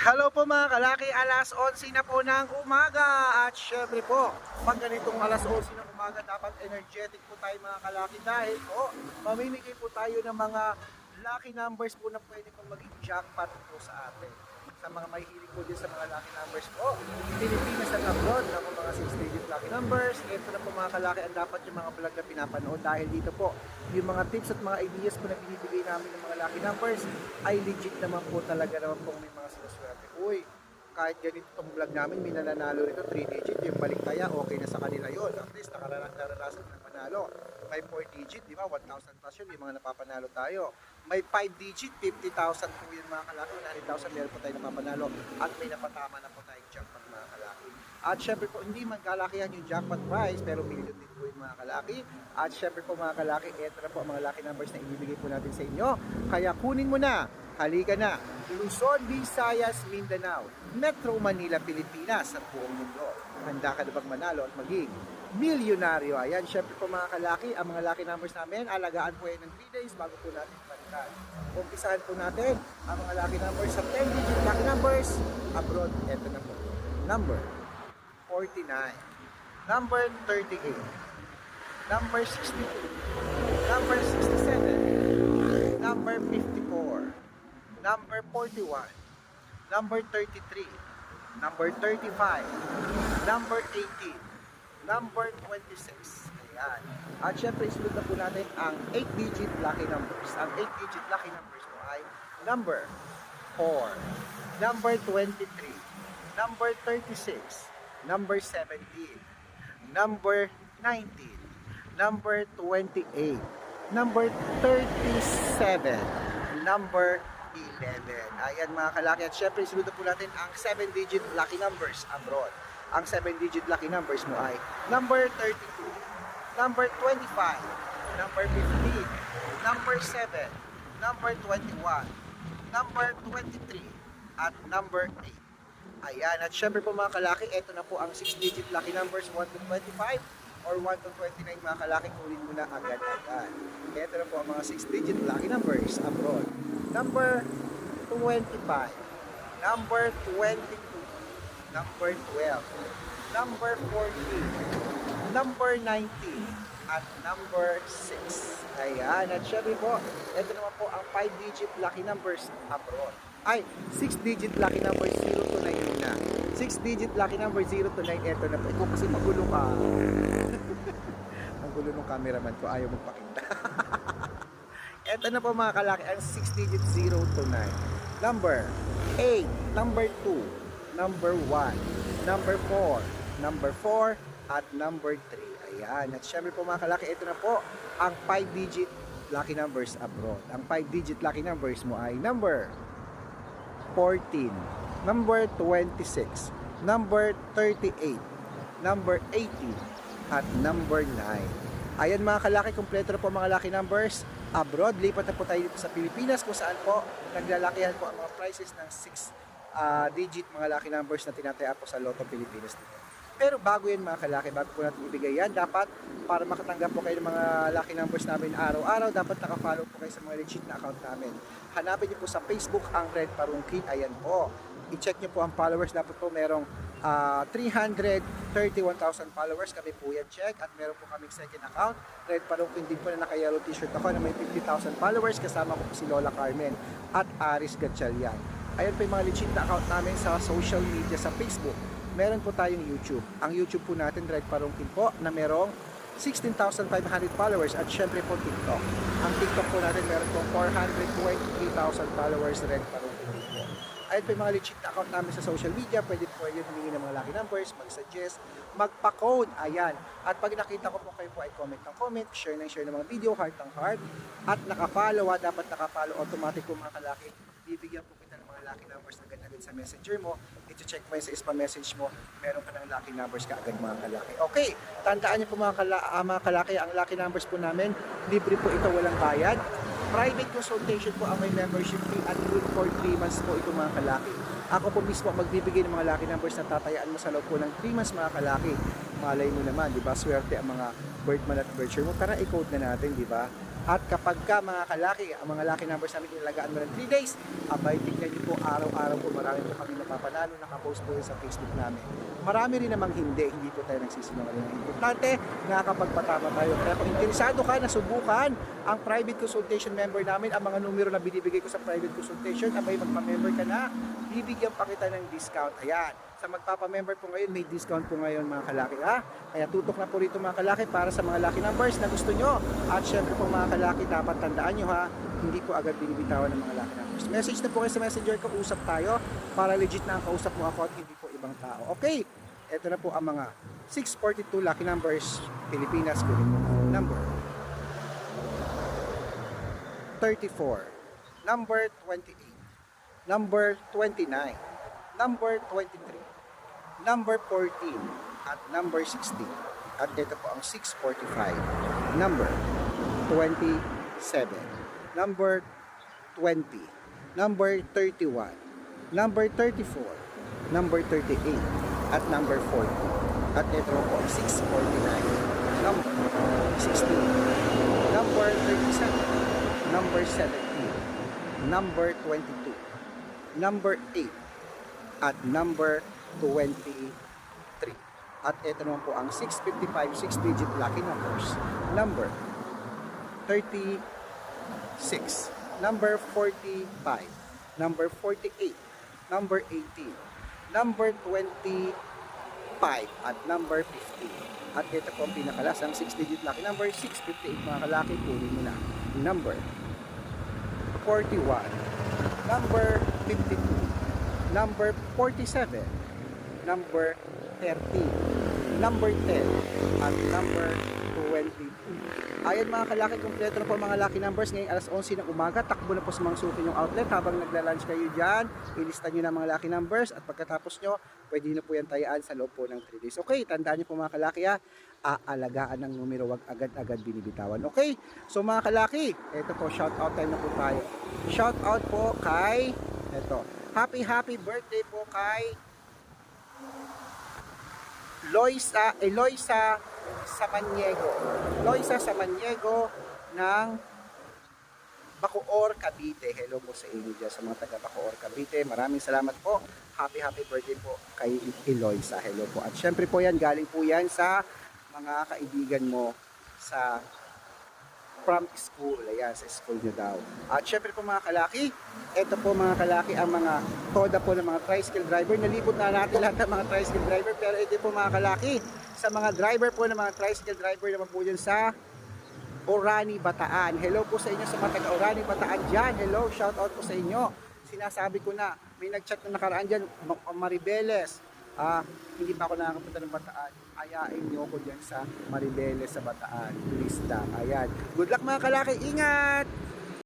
Hello po mga kalaki, alas 11 na po ng umaga. At syempre po, pag ganitong alas 11 ng umaga dapat energetic po tayo mga kalaki. Dahil po mamimigay po tayo ng mga lucky numbers po na pwede pong maging jackpot po sa atin. Sa mga may hilig po din sa mga lucky numbers po, Pilipinas at abroad na po mga 6 digit lucky numbers. Ito na po mga kalaki ang dapat yung mga vlog na pinapanood dahil dito po yung mga tips at mga ideas po na binibigay namin ng mga lucky numbers ay legit naman po talaga naman po may mga sinaswerte. Uy, kahit ganito itong vlog namin, may nananalo rito 3 digit, yung baliktaya, okay na sa kanila yon At least nakaranas naranasan ng manalo. May 4 digit, di ba? 1,000 plus yun, yung mga napapanalo tayo. May 5 digit, 50,000 po yun mga kalaki. 100,000 meron po tayo napapanalo. At may napatama na po tayong jackpot mga kalaki. At syempre po, hindi man kalakihan yung jackpot prize, pero million din po yun mga kalaki. At syempre po mga kalaki, eto na po mga lucky numbers na ibibigay po natin sa inyo. Kaya kunin mo na, halika na. Luzon, Visayas, Mindanao, Metro Manila, Pilipinas at buong mundo. Handa ka na bang manalo at maging milyonaryo? Ayan, syempre po mga kalaki, ang mga lucky numbers namin, alagaan po yan ng 3 days bago po natin balikan. Umpisahan po natin ang mga lucky numbers sa 10 digit lucky numbers abroad. Ito na po. Number 49. Number 38. Number 62. Number 67. Number 54. Number 41. Number 33. Number 35. Number 18. Number 26. Ayan. At syempre, isunod na po natin ang 8-digit lucky numbers. Ang 8-digit lucky numbers mo ay number 4, number 23, number 36, number 17, number 19, number 28, number 37, number 11. Ayan mga kalaki. At syempre, isunod po natin ang 7-digit lucky numbers abroad. Ang 7-digit lucky numbers mo ay number 32, number 25, number 15, number 7, number 21, number 23, at number 8. Ayan, at syempre po mga kalaki, ito na po ang 6-digit lucky numbers 1 to 25 or 1 to 29 mga kalaki, kunin mo na agad-agad. Ito na po ang mga 6-digit lucky numbers abroad. Number 25, number 22, number 12, number 14, number 19, at number 6. Ayan, at syempre po, ito naman po ang 5-digit lucky numbers abroad. Ay, 6-digit lucky number 0 to 9 muna. 6-digit lucky number 0 to 9, ito na po. Ikaw kasi magulo ka. ang gulo ng cameraman ko, ayaw magpakita. ito na po mga kalaki, ang 6-digit 0 to 9. Number 8, number 2, number 1, number 4, number 4, at number 3. Ayan. At syempre po mga kalaki, ito na po ang 5-digit lucky numbers abroad. Ang 5-digit lucky numbers mo ay number 14, number 26, number 38, number 18, at number 9. Ayan mga kalaki, kumpleto na po mga lucky numbers. Abroad, lipat na po tayo dito sa Pilipinas kung saan po naglalakihan po ang mga prices ng 6 digit mga lucky numbers na tinataya po sa Lotto Pilipinas dito. Pero bago yan mga kalaki, bago po natin ibigay yan, dapat para makatanggap po kayo ng mga lucky numbers namin araw-araw, dapat nakafollow po kayo sa mga legit na account namin. Hanapin niyo po sa Facebook ang Red Parungki, ayan po. I-check niyo po ang followers, dapat po merong ah, 331,000 followers, kami po yan check. At meron po kaming second account, Red Parungki din po na naka-yellow t-shirt ako na may 50,000 followers, kasama ko po si Lola Carmen at Aris Gatchalian. Ayan po yung mga legit na account namin sa social media sa Facebook meron po tayong YouTube. Ang YouTube po natin, Red Parungkin po, na merong 16,500 followers at syempre po TikTok. Ang TikTok po natin meron po 423,000 followers, Red po. Ayun po yung mga legit account namin sa social media. Pwede po kayo humingi ng mga lucky numbers, mag-suggest, magpa-code. Ayan. At pag nakita ko po kayo po ay comment ng comment, share ng share ng mga video, heart ng heart. At nakafollow, ha, dapat nakafollow automatic po mga kalaki. Bibigyan po kita ng mga lucky numbers na agad-agad sa messenger mo. Ito-check mo yun sa spam message mo. Meron ka ng lucky numbers ka agad mga kalaki. Okay, tandaan niyo po mga, kala, ah, mga kalaki, ang lucky numbers po namin, libre po ito, walang bayad. Private consultation po ang may membership fee at good for 3 months po ito mga kalaki. Ako po mismo magbibigay ng mga lucky numbers na tatayaan mo sa loob po ng 3 months mga kalaki. Malay mo naman, di ba? Swerte ang mga bird man at bird share mo. Tara, i-code na natin, di ba? At kapag ka mga kalaki, ang mga lucky numbers namin ilalagaan mo ng 3 days, abay tignan niyo po araw-araw po marami po kami napapanalo, nakapost po sa Facebook namin. Marami rin namang hindi, hindi po tayo nagsisinungaling. Importante, nakakapagpatama tayo. Kaya kung interesado ka na subukan ang private consultation member namin, ang mga numero na binibigay ko sa private consultation, abay magpa-member ka na, bibigyan pa kita ng discount. Ayan, sa magpapa-member po ngayon, may discount po ngayon mga kalaki ha. Kaya tutok na po rito mga kalaki para sa mga lucky numbers na gusto nyo. At syempre po mga kalaki, dapat tandaan nyo ha, hindi po agad binibitawan ng mga lucky numbers. Message na po kayo sa messenger ko, usap tayo para legit na ang kausap mo ako at hindi po ibang tao. Okay, ito na po ang mga 642 lucky numbers Pilipinas ang number 34 number 28 number 29 number 23 number 14 at number 16 at ito po ang 645 number 27 number 20 number 31 number 34 number 38 at number 40 at ito po ang 649 number 16 number 37 number 17 number 22 number 8 at number 23 at ito naman po ang 655 6 digit lucky numbers. Number 36 number 45 number 48 number 18 number 25 at number 15 at ito po ang pinakalasang 6 digit lucky number 658 mga kalaki kunin mo na. Number 41 number 52 number 47 number 30 number 10 at number 22 Ayan mga kalaki, kompleto na po mga lucky numbers ngayong alas 11 ng umaga. Takbo na po sa mga suki yung outlet habang nagla-lunch kayo dyan. Ilista nyo na mga lucky numbers at pagkatapos nyo, pwede nyo po yan tayaan sa loob po ng 3 days. Okay, tandaan nyo po mga kalaki ha, aalagaan ng numero, wag agad-agad binibitawan. Okay, so mga kalaki, ito po, shout out time na po tayo. Shout out po kay, ito, happy happy birthday po kay Loisa, Eloisa Samaniego. Loisa Samaniego ng Bacoor, Cavite. Hello po sa inyo dyan sa mga taga Bacoor, Cavite. Maraming salamat po. Happy, happy birthday po kay Eloisa. Hello po. At syempre po yan, galing po yan sa mga kaibigan mo sa from school. Ayan, sa school nyo daw. At syempre po mga kalaki, ito po mga kalaki ang mga toda po ng mga tricycle driver. Nalibot na natin lahat ng mga tricycle driver. Pero ito po mga kalaki, sa mga driver po ng mga tricycle driver naman po dyan sa Orani, Bataan. Hello po sa inyo sa mga taga Orani, Bataan dyan. Hello, shout out po sa inyo. Sinasabi ko na, may nag-chat na nakaraan dyan, Ma- Maribeles. Ah, hindi pa ako nakakapunta ng Bataan. Ayain niyo ako dyan sa Maribeles sa Bataan. Please lang. Ayan. Good luck mga kalaki. Ingat!